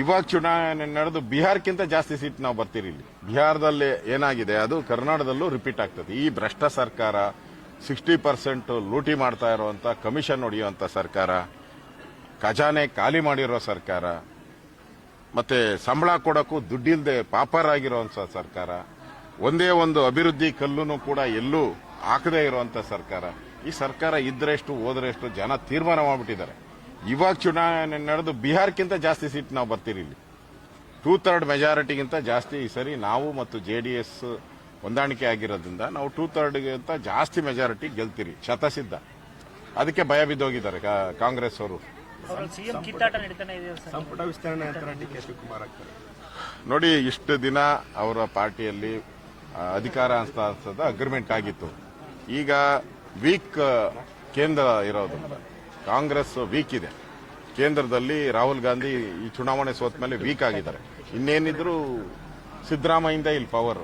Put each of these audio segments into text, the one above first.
ಇವಾಗ ಚುನಾವಣೆ ನಡೆದು ಬಿಹಾರಕ್ಕಿಂತ ಜಾಸ್ತಿ ಸೀಟ್ ನಾವು ಬರ್ತೀರಿ ಇಲ್ಲಿ. ಬಿಹಾರದಲ್ಲಿ ಏನಾಗಿದೆ? ಅದು ಕರ್ನಾಟಕದಲ್ಲೂ ರಿಪೀಟ್ ಆಗ್ತದೆ. ಈ ಭ್ರಷ್ಟ ಸರ್ಕಾರ ಸಿಕ್ಸ್ಟಿ ಪರ್ಸೆಂಟ್ ಲೂಟಿ ಮಾಡ್ತಾ ಇರುವಂತ ಕಮಿಷನ್ ಹೊಡೆಯುವಂತ ಸರ್ಕಾರ, ಖಜಾನೆ ಖಾಲಿ ಮಾಡಿರೋ ಸರ್ಕಾರ, ಮತ್ತೆ ಸಂಬಳ ಕೊಡಕ್ಕೂ ದುಡ್ಡಿಲ್ಲದೆ ಪಾಪರ್ ಆಗಿರುವಂತ ಸರ್ಕಾರ, ಒಂದೇ ಒಂದು ಅಭಿವೃದ್ಧಿ ಕಲ್ಲುನು ಕೂಡ ಎಲ್ಲೂ ಹಾಕದೇ ಇರುವಂತ ಸರ್ಕಾರ, ಈ ಸರ್ಕಾರ ಇದ್ರೆಷ್ಟು, ಹೋದ್ರೆಷ್ಟು ಜನ ತೀರ್ಮಾನ ಮಾಡ್ಬಿಟ್ಟಿದ್ದಾರೆ. ಇವಾಗ ಚುನಾವಣೆ ನಡೆದು ಬಿಹಾರಕ್ಕಿಂತ ಜಾಸ್ತಿ ಸೀಟ್ ನಾವು ಬರ್ತೀರಿ ಇಲ್ಲಿ. ಟೂ ಥರ್ಡ್ ಮೆಜಾರಿಟಿಗಿಂತ ಜಾಸ್ತಿ ಈ ಸರಿ ನಾವು ಮತ್ತು ಜೆ ಡಿ ಎಸ್ ಹೊಂದಾಣಿಕೆ ಆಗಿರೋದ್ರಿಂದ ನಾವು ಟೂ ಥರ್ಡ್ಗಿಂತ ಜಾಸ್ತಿ ಮೆಜಾರಿಟಿ ಗೆಲ್ತೀರಿ ಶತಸಿದ್ಧ. ಅದಕ್ಕೆ ಭಯ ಬಿದ್ದೋಗಿದ್ದಾರೆ ಕಾಂಗ್ರೆಸ್ ಅವರು. ಅವರಲ್ಲಿ ಸಿಎಂ ಕಿತ್ತಾಟ ನಡೀತಾನೆ ಇದೆ ಸರ್. ಸಂಪುಟ ವಿಸ್ತರಣೆ ನಂತರ ಡಿ ಕೆ ಶಿವಕುಮಾರ್ ಆಗ್ತಾರೆ. ನೋಡಿ ಇಷ್ಟು ದಿನ ಅವರ ಪಾರ್ಟಿಯಲ್ಲಿ ಅಧಿಕಾರ ಹಸ್ತಾಂತರದ ಅಗ್ರಿಮೆಂಟ್ ಆಗಿತ್ತು. ಈಗ ವೀಕ್ ಕೇಂದ್ರ ಇರೋದು. ಕಾಂಗ್ರೆಸ್ ವೀಕ್ ಇದೆ. ಕೇಂದ್ರದಲ್ಲಿ ರಾಹುಲ್ ಗಾಂಧಿ ಈ ಚುನಾವಣೆ ಸೋತ ಮೇಲೆ ವೀಕ್ ಆಗಿದ್ದಾರೆ. ಇನ್ನೇನಿದ್ರು ಸಿದ್ದರಾಮಯ್ಯಿಂದ ಇಲ್ಲಿ ಪವರ್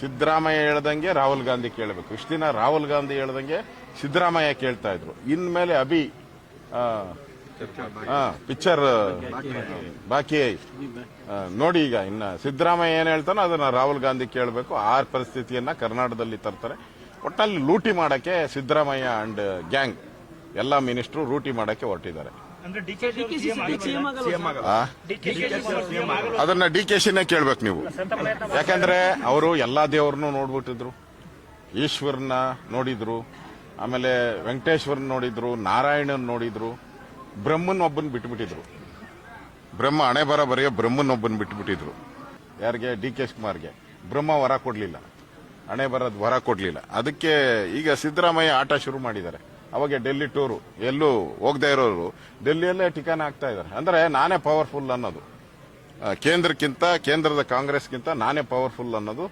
ಸಿದ್ದರಾಮಯ್ಯ ಹೇಳ್ದಂಗೆ ರಾಹುಲ್ ಗಾಂಧಿ ಕೇಳಬೇಕು. ಇಷ್ಟು ದಿನ ರಾಹುಲ್ ಗಾಂಧಿ ಹೇಳ್ದಂಗೆ ಸಿದ್ದರಾಮಯ್ಯ ಕೇಳ್ತಾ ಇದ್ರು. ಇನ್ಮೇಲೆ ಅಭಿ ಪಿಕ್ಚರ್ ಬಾಕಿ ನೋಡಿ ಈಗ ಇನ್ನ ಸಿದ್ದರಾಮಯ್ಯ ಏನ್ ಹೇಳ್ತಾನೋ ಅದನ್ನ ರಾಹುಲ್ ಗಾಂಧಿ ಕೇಳಬೇಕು. ಆ ಪರಿಸ್ಥಿತಿಯನ್ನ ಕರ್ನಾಟಕದಲ್ಲಿ ತರ್ತಾರೆ. ಒಟ್ಟಲ್ಲಿ ಲೂಟಿ ಮಾಡಕ್ಕೆ ಸಿದ್ದರಾಮಯ್ಯ ಅಂಡ್ ಗ್ಯಾಂಗ್ ಎಲ್ಲ ಮಿನಿಸ್ಟ್ರು ರೂಟಿ ಮಾಡಕ್ಕೆ ಹೊರಟಿದ್ದಾರೆ. ಅದನ್ನ ಡಿ ಕೆ ಶಿನೇ ಕೇಳ್ಬೇಕು ನೀವು. ಯಾಕಂದ್ರೆ ಅವರು ಎಲ್ಲಾ ದೇವ್ರನ್ನು ನೋಡ್ಬಿಟ್ಟಿದ್ರು. ಈಶ್ವರನ ನೋಡಿದ್ರು. ಆಮೇಲೆ ವೆಂಕಟೇಶ್ವರನ್ ನೋಡಿದ್ರು ನಾರಾಯಣನ್ ನೋಡಿದ್ರು. ಬ್ರಹ್ಮನ್ ಒಬ್ಬನ್ ಬಿಟ್ಬಿಟ್ಟಿದ್ರು. ಬ್ರಹ್ಮ ಹಣೆ ಬರ ಬರೆಯೋ ಬ್ರಹ್ಮನ್ ಒಬ್ಬನ್ ಬಿಟ್ಬಿಟ್ಟಿದ್ರು. ಯಾರಿಗೆ? D K ಶಿವಕುಮಾರ್ಗೆ. ಬ್ರಹ್ಮ ವರ ಕೊಡ್ಲಿಲ್ಲ. ಹಣೆ ಬರೋದ್ ವರ ಕೊಡ್ಲಿಲ್ಲ. ಅದಕ್ಕೆ ಈಗ ಸಿದ್ದರಾಮಯ್ಯ ಆಟ ಶುರು ಮಾಡಿದ್ದಾರೆ. ಅವಾಗ ಡೆಲ್ಲಿ ಟೂರು, ಎಲ್ಲೂ ಹೋಗದೆ ಇರೋರು ಡೆಲ್ಲಿಯಲ್ಲೇ ಠಿಕಾಣ ಆಗ್ತಾ ಇದ್ದಾರೆ. ಅಂದ್ರೆ ನಾನೇ ಪವರ್ಫುಲ್ ಅನ್ನೋದು. ಕೇಂದ್ರಕ್ಕಿಂತ, ಕೇಂದ್ರದ ಕಾಂಗ್ರೆಸ್ಗಿಂತ ನಾನೇ ಪವರ್ಫುಲ್ ಅನ್ನೋದು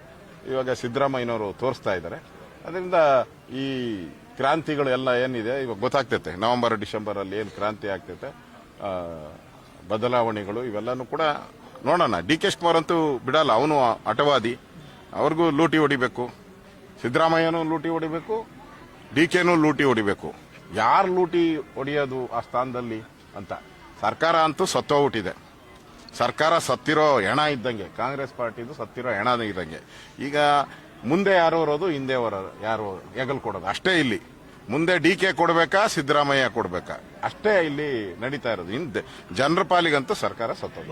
ಇವಾಗ ಸಿದ್ದರಾಮಯ್ಯನವರು ತೋರಿಸ್ತಾ ಇದ್ದಾರೆ. ಅದರಿಂದ ಈ ಕ್ರಾಂತಿಗಳು ಎಲ್ಲ ಏನಿದೆ, ಇವಾಗ ಗೊತ್ತಾಗ್ತೈತೆ. ನವೆಂಬರ್ ಡಿಸೆಂಬರ್ ಅಲ್ಲಿ ಏನು ಕ್ರಾಂತಿ ಆಗ್ತೈತೆ ಬದಲಾವಣೆಗಳು ಇವೆಲ್ಲನೂ ಕೂಡ ನೋಡೋಣ. ಡಿ ಕೆ ಶಿವಕುಮಾರ್ ಅಂತೂ ಬಿಡಲ್ಲ, ಅವನು ಹಠವಾದಿ. ಅವ್ರಿಗೂ ಲೂಟಿ ಹೊಡಿಬೇಕು. ಸಿದ್ದರಾಮಯ್ಯನೂ ಲೂಟಿ ಹೊಡಿಬೇಕು. ಡಿ ಕೆನೂ ಲೂಟಿ ಹೊಡಿಬೇಕು. ಯಾರು ಲೂಟಿ ಹೊಡೆಯೋದು ಆ ಸ್ಥಾನದಲ್ಲಿ ಅಂತ. ಸರ್ಕಾರ ಅಂತೂ ಸತ್ತೋಗ್ಬಿಟ್ಟಿದೆ ಸರ್ಕಾರ ಸತ್ತಿರೋ ಹೆಣ ಇದ್ದಂಗೆ, ಕಾಂಗ್ರೆಸ್ ಪಾರ್ಟಿದು ಸತ್ತಿರೋ ಹೆಣ ಇದ್ದಂಗೆ. ಈಗ ಮುಂದೆ ಯಾರು ಬರೋದು ಹಿಂದೆ ಬರೋದು ಯಾರು ಹೆಗಲ್ ಕೊಡೋದು? ಅಷ್ಟೇ ಇಲ್ಲಿ. ಮುಂದೆ ಡಿ ಕೆ ಕೊಡಬೇಕಾ, ಸಿದ್ದರಾಮಯ್ಯ ಕೊಡಬೇಕಾ? ಅಷ್ಟೇ ಇಲ್ಲಿ ನಡೀತಾ ಇರೋದು. ಹಿಂದೆ ಜನರ ಪಾಲಿಗಂತೂ ಸರ್ಕಾರ ಸತ್ತೋದು